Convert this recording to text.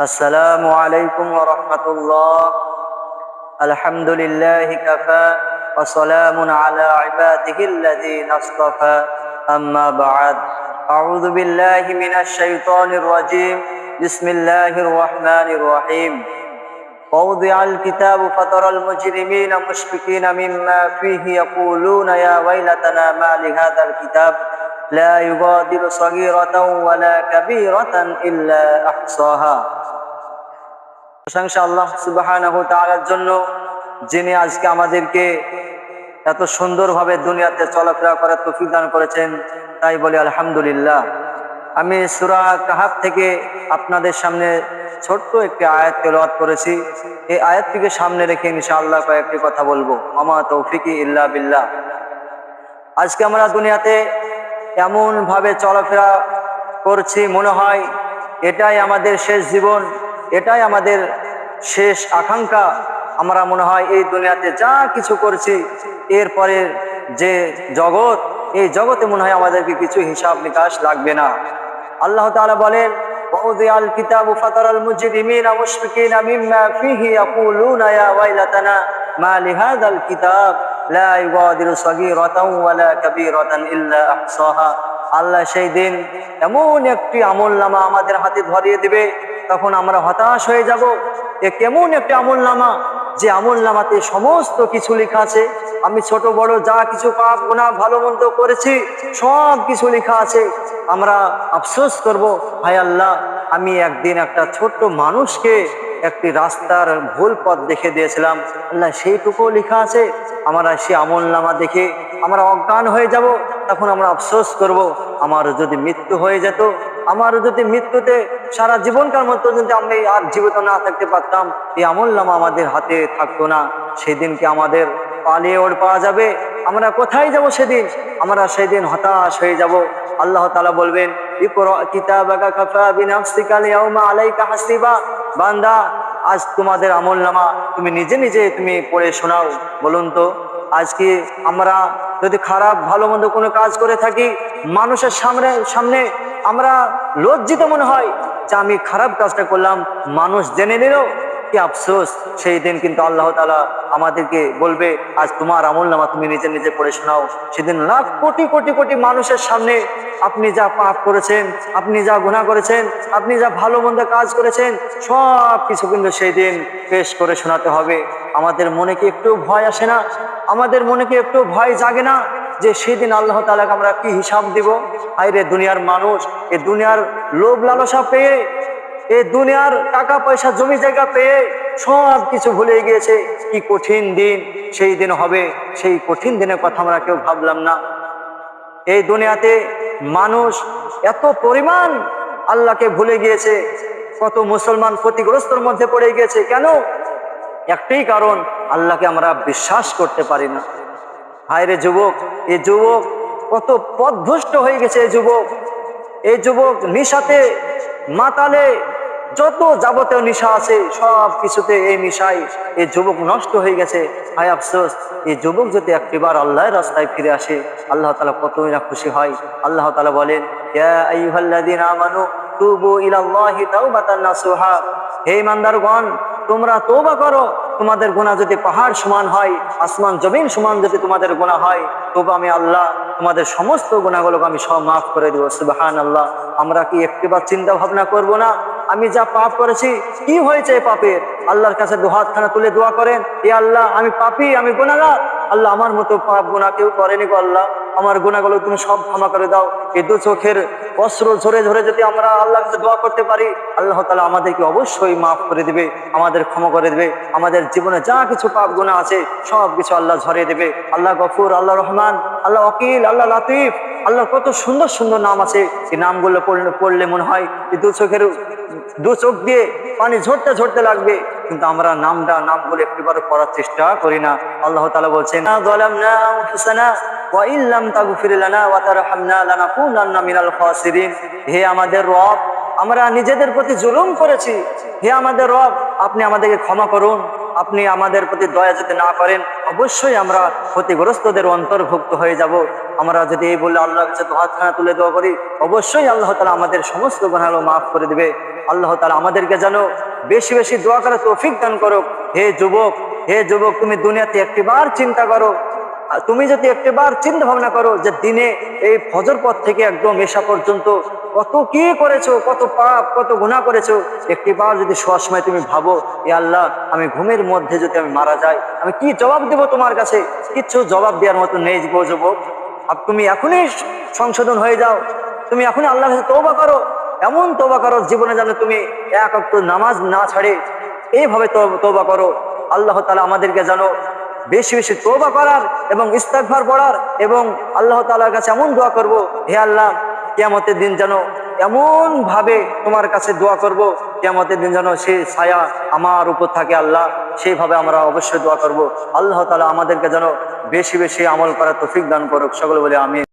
السلام عليكم ورحمة الله. الحمد لله كفى وسلام على عباده الذين اصطفى. أما بعد أعوذ بالله من الشيطان الرجيم. بسم الله الرحمن الرحيم. ووضع الكتاب فترى المجرمين مشفقين مما فيه يقولون يا ويلتنا ما لهذا الكتاب؟ لا يغادر صغيرة ولا كبيرة إلا أحصاها প্রশংসা আল্লাহ সুবহানাহু তাআলার জন্য যিনি আজকে আমাদেরকে এত সুন্দরভাবে দুনিয়াতে চলাফেরা করার তৌফিক দান করেছেন তাই বলি আলহামদুলিল্লাহ আমি সূরা কাহাব থেকে আপনাদের সামনে ছোট্ট একটি আয়াত তেলাওয়াত করেছি এই আয়াতটিকে সামনে রেখে ইনশাআল্লাহ কয়েকটি কথা বলবো মামা তৌফিকি ইল্লা বিল্লাহ আজকে আমরা দুনিয়াতে এমন ভাবে চলাফেরা করছি মনে হয় এটাই আমাদের শেষ জীবন এটাই আমাদের শেষ আকাঙ্ক্ষা আমরা মনে হয় এই দুনিয়াতে যা কিছু করছি এরপরে যে জগৎ এই জগতে মনে হয় আমাদেরকে কিছু হিসাব নিকাশ লাগবে না আল্লাহ তাআলা বলেন ووضع الكتاب فترى المجرمين مشفقين مما فيه يقولون يا ويلتنا মা লিহাদাল কিতাব লা ইউগাদিরু সাগীরাতাও ওয়ালা কাবীরাতান ইল্লা আহসাহা। আল্লাহ সেই দিন এমন একটি আমল নামা আমাদের হাতে ধরিয়ে দেবে, তখন আমরা হতাশ হয়ে যাব। এ কেমন একটি আমল নামা যে আমল নামাতে সমস্ত কিছু লেখা আছে। আমি ছোট, বড় যা কিছু পাপ গোনা ভালো, মন্দ করেছি, সব কিছু লেখা আছে। আমরা আফসোস করব ভাই আল্লাহ, আমি একদিন একটা ছোট্ট মানুষকে একটি রাস্তার ভুল পথ দেখে দিয়েছিলাম। আল্লাহ সেইটুকুও লেখা আছে, আমরা সে আমল নামা দেখে আমরা অজ্ঞান হয়ে যাব, তখন আমরা আফসোস করব, আমার যদি মৃত্যু হয়ে যেত, আমার যদি মৃত্যুতে সারা জীবনকার মতো যদি আমি আর জীবিত না থাকতে পারতাম, এই আমল নামা আমাদের হাতে থাকতো না। সেদিনকে আমাদের পালিয়ে ওর পাওয়া যাবে? আমরা কোথায় যাব সেদিন? আমরা সেদিন হতাশ হয়ে যাব। আল্লাহ তালা বলবেন বান্দা আজ তোমাদের আমল নামা তুমি নিজে নিজে তুমি পড়ে শোনাও, বলুন তো। আজকে আমরা যদি খারাপ, ভালো মন্দ কোনো কাজ করে থাকি, মানুষের সামনে সামনে আমরা লজ্জিত মনে হয় যে আমি খারাপ কাজটা করলাম, মানুষ জেনে নিল কি আফসোস? সেই দিন কিন্তু আল্লাহ তালা আমাদেরকে বলবে, আজ তোমার আমল নামা তুমি নিজে নিজে পড়ে শোনাও। সেদিন লাখ কোটি কোটি কোটি মানুষের সামনে আপনি যা পাপ করেছেন, আপনি যা গুণা করেছেন, আপনি যা ভালো মন্দ কাজ করেছেন, সব কিছু কিন্তু সেই দিন পেশ করে শোনাতে হবে। আমাদের মনে কি একটু ভয় আসে না? আমাদের মনে কি একটু ভয় জাগে না যে সেদিন আল্লাহ তালাকে আমরা কি হিসাব দিব? আইরে দুনিয়ার মানুষ, এ দুনিয়ার লোভ লালসা পেয়ে এই দুনিয়ার টাকা পয়সা জমি জায়গা পেয়ে সব কিছু ভুলে গিয়েছে। কি কঠিন দিন, সেই দিন হবে, সেই কঠিন দিনের কথা আমরা কেউ ভাবলাম না। এই দুনিয়াতে মানুষ এত পরিমাণ আল্লাহকে ভুলে গিয়েছে, কত মুসলমান ক্ষতিগ্রস্তর মধ্যে পড়ে গিয়েছে। কেন? একটাই কারণ, আল্লাহকে আমরা বিশ্বাস করতে পারি না। হায়রে যুবক এই যুবক কত পদভুষ্ট হয়ে গেছে এই যুবক। এই যুবক নিশাতে মাতালে যত যাবতীয় নিশা আছে, সব কিছুতে এই নিশাই এই যুবক নষ্ট হয়ে গেছে। হায় আফসোস, এই যুবক যদি একটিবার আল্লাহর রাস্তায় ফিরে আসে, আল্লাহ তালা কতই না খুশি হয়। আল্লাহ তালা বলেন হে তোমরা করো। তোমাদের যদি পাহাড় সমান হয়, আসমান জমিন সমান যদি তোমাদের গুনাহ হয়, তবু আমি আল্লাহ তোমাদের সমস্ত আমি সব মাফ করে দেবো। আল্লাহ আমরা কি একটিবার চিন্তা ভাবনা করব না? আমি যা পাপ করেছি, কি হয়েছে পাপের? আল্লাহর কাছে দুহাত খানা তুলে দোয়া করেন এ আল্লাহ, আমি পাপি, আমি গুণাগার আল্লাহ আমার মতো পাপ গুণা কেউ করেনি গো আল্লাহ। আমার গুণাগুলো তুমি সব ক্ষমা করে দাও। এই দু চোখের অস্ত্র ঝরে ঝরে যদি আমরা আল্লাহর কাছে দোয়া করতে পারি, আল্লাহ তালা আমাদেরকে অবশ্যই মাফ করে দিবে, আমাদের ক্ষমা করে দেবে। আমাদের জীবনে যা কিছু পাপ গুণা আছে, সব কিছু আল্লাহ ঝরিয়ে দেবে। আল্লাহ গফুর, আল্লাহ রহমান, আল্লাহ ওকিল আল্লাহ লাতিফ। আল্লাহ কত সুন্দর সুন্দর নাম আছে। এই নামগুলো পড়লে পড়লে মনে হয় এই দু চোখের দু চোখ দিয়ে পানি ঝরতে ঝরতে লাগবে। কিন্তু আমরা নামটা নামগুলো একটিবার করার চেষ্টা করি না। আল্লাহ তালা বলছেন "না যালামনা আনফুসানা ওয়া ইন লাম তাগফির লানা ওয়া তারহামনা লানাকুনান্না মিনাল খাসিরিন। হে আমাদের রব, আমরা নিজেদের প্রতি জুলুম করেছি। হে আমাদের রব, আপনি আমাদেরকে ক্ষমা করুন। আপনি আমাদের প্রতি দয়া যদি না করেন, অবশ্যই আমরা ক্ষতিগ্রস্তদের অন্তর্ভুক্ত হয়ে যাব। আমরা যদি এই বলে আল্লাহ তুলে দেওয়া করি, অবশ্যই আল্লাহ তালা আমাদের সমস্ত গুণাগুলো মাফ করে দিবে। আল্লাহ তালা আমাদেরকে যেন বেশি বেশি দোয়া করে তৌফিক দান করো হে যুবক হে যুবক, তুমি দুনিয়াতে একটিবার চিন্তা করো। তুমি যদি একটিবার চিন্তা ভাবনা করো যে দিনে এই ফজর পথ থেকে একদম এসা পর্যন্ত কত কি করেছ, কত পাপ, কত গুণা করেছ, একটিবার যদি শোয়ার সময় তুমি ভাবো, এ আল্লাহ, আমি ঘুমের মধ্যে যদি আমি মারা যাই, আমি কি জবাব দেব তোমার কাছে? কিচ্ছু জবাব দেওয়ার মতো নেই যুবক আর তুমি এখনই সংশোধন হয়ে যাও। তুমি এখনই আল্লাহর কাছে তৌবা করো। এমন তোবা করো, জীবনে যেন তুমি এক অক্ট নামাজ না ছাড়ে। এইভাবে তৌবা করো। আল্লাহ তালা আমাদেরকে যেন বেশি বেশি তৌবা করার এবং ইস্তাকভার পড়ার এবং আল্লাহ তালার কাছে এমন দোয়া করব, হে আল্লাহ, কেয়ামতের দিন যেন এমন ভাবে তোমার কাছে দোয়া করব, কেয়ামতের দিন যেন সেই ছায়া আমার উপর থাকে আল্লাহ, সেইভাবে আমরা অবশ্যই দোয়া করব। আল্লাহ তালা আমাদেরকে যেন বেশি বেশি আমল করার তফিক দান করুক। সকলে বলে আমি